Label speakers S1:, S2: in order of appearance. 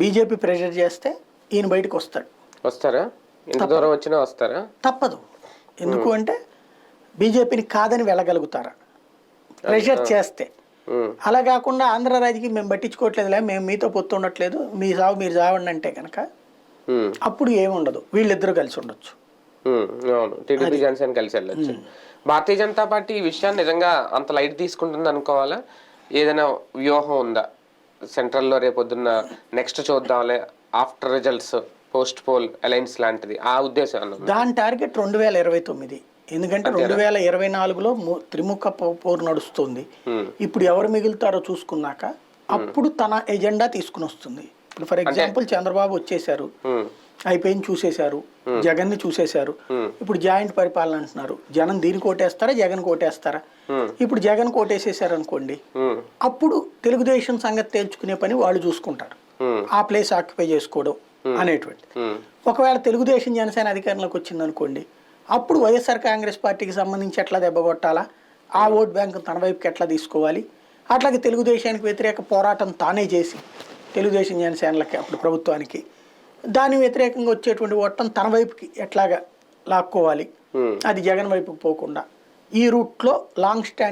S1: BJP pressure చేస్తే ఈయన బయటకు వస్తాడు.
S2: వస్తారా? ఇంత దూరం వచ్చినా వస్తారా?
S1: తప్పదు. ఎందుకు అంటే బీజేపీని కాదని వెళ్ళగలుగుతారా? ప్రెషర్ చేస్తే. అలా కాకుండా ఆంధ్ర రాజకీయం మేము పట్టించుకోవట్లేదులే మేము మీతో పొత్తు ఉండట్లేదు మీ సాగు మీరు సావండి అంటే కనుక అప్పుడు ఏముండదు. వీళ్ళిద్దరూ కలిసి ఉండొచ్చు.
S2: అవును. టీడీపీ జనసేన కలిసి వెళ్ళొచ్చు. భారతీయ జనతా పార్టీ ఈ విషయాన్ని నిజంగా అంత లైట్ తీసుకుంటుంది అనుకోవాలా ఏదైనా వ్యూహం ఉందా? సెంట్రల్లో రేపొద్దున్న నెక్స్ట్ చూద్దాంలే after results post poll alliance లాంటిది. ఆ ఉద్దేశం?
S1: దాని టార్గెట్ రెండు వేల ఇరవై తొమ్మిది. ఎందుకంటే రెండు వేల ఇరవై నాలుగులో త్రిముఖ పోరు నడుస్తుంది. ఇప్పుడు ఎవరు మిగులుతారో చూసుకున్నాక అప్పుడు తన ఎజెండా తీసుకుని వస్తుంది ఇప్పుడు ఫర్ ఎగ్జాంపుల్ చంద్రబాబు వచ్చేసారు. అయిపోయింది చూసేశారు. జగన్ని చూసేశారు.
S2: Hmm.
S1: ఇప్పుడు జాయింట్ పరిపాలన అంటున్నారు. జనం దీనికి కోటేస్తారా జగన్ కోటేస్తారా. ఇప్పుడు జగన్ కోటేసేసారు అనుకోండి అప్పుడు తెలుగుదేశం సంగతి తేల్చుకునే పని వాళ్ళు చూసుకుంటారు. ఆ ప్లేస్ ఆక్యుపై చేసుకోవడం అనేటువంటి ఒకవేళ తెలుగుదేశం జనసేన అధికారంలోకి వచ్చింది అనుకోండి అప్పుడు వైఎస్ఆర్ కాంగ్రెస్ పార్టీకి సంబంధించి ఎట్లా దెబ్బకొట్టాలా ఆ ఓట్ బ్యాంక్ తన వైపుకి ఎట్లా తీసుకోవాలి? అట్లాగే తెలుగుదేశానికి వ్యతిరేక పోరాటం తానే చేసి తెలుగుదేశం జనసేనలకి అప్పుడు ప్రభుత్వానికి. దాని వ్యతిరేకంగా వచ్చేటువంటి ఓటం తన వైపుకి ఎట్లాగా లాక్కోవాలి. అది జగన్ వైపుకి పోకుండా. ఈ రూట్లో లాంగ్ స్టాండ్